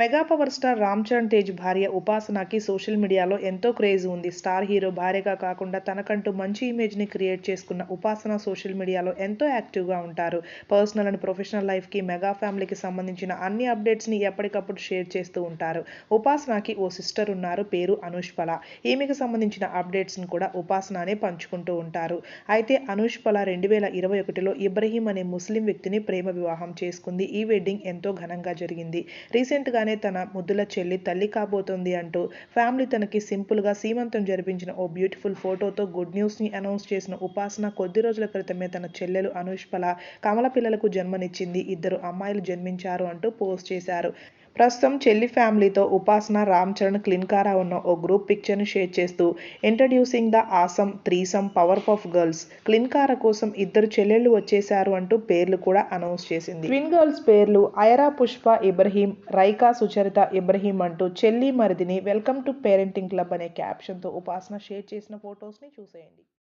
Mega power star Ram Charan Tej భార్య ఉపాసనకి social మీడియాలో ఎంతో క్రేజ్ ఉంది. స్టార్ హీరో భార్యగా కాకుండా తనకంటూ మంచి ఇమేజ్ని క్రియేట్ చేసుకున్న ఉపాసన సోషల్ మీడియాలో ఎంతో యాక్టివ్గా ఉంటారు. పర్సనల్ అండ్ ప్రొఫెషనల్ లైఫ్కి మెగా ఫ్యామిలీకి సంబంధించిన అన్ని అప్డేట్స్ని ఎప్పటికప్పుడు షేర్ చేస్తూ ఉంటారు. ఉపాసనకి ఓ సిస్టర్ ఉన్నారు పేరు అనుష్పల. ఈమెకి సంబంధించిన అప్డేట్స్ని కూడా ఉపాసననే పంచుకుంటూ ఉంటారు. అయితే అనుష్పల రెండు వేల ఇరవై ఒకటిలో ఇబ్రహీం అనే ముస్లిం వ్యక్తిని ప్రేమ వివాహం చేసుకుంది. ఈ వెడ్డింగ్ ఎంతో ఘనంగా జరిగింది. రీసెంట్గా రీసెంట్గానే తన ముద్దుల చెల్లి తల్లి కాబోతోంది అంటూ ఫ్యామిలీ తనకి సింపుల్గా సీమంతం జరిపించిన ఓ బ్యూటిఫుల్ ఫోటోతో గుడ్ న్యూస్ని అనౌన్స్ చేసిన ఉపాసన కొద్ది రోజుల క్రితమే తన చెల్లెలు అనుష్పల కమల పిల్లలకు జన్మనిచ్చింది. ఇద్దరు అమ్మాయిలు జన్మించారు అంటూ పోస్ట్ చేశారు. ప్రస్తుతం చెల్లి ఫ్యామిలీతో ఉపాసన రామ్ చరణ్ క్లిన్కారా ఉన్న ఓ గ్రూప్ పిక్చర్ని షేర్ చేస్తూ introducing the awesome threesome powerpuff girls. Klinkaara కోసం ఇద్దరు చెల్లెళ్ళు వచ్చేశారు అంటూ పేర్లు కూడా అనౌన్స్ చేసింది. ట్విన్ గర్ల్స్ పేర్లు ఐరా పుష్ప ఇబ్రహీం రైకా సుచరిత ఇబ్రహీం అంటూ చెల్లి మరిదిని వెల్కమ్ టు పేరెంటింగ్ క్లబ్ అనే క్యాప్షన్తో ఉపాసన షేర్ చేసిన ఫొటోస్ని చూసేయండి.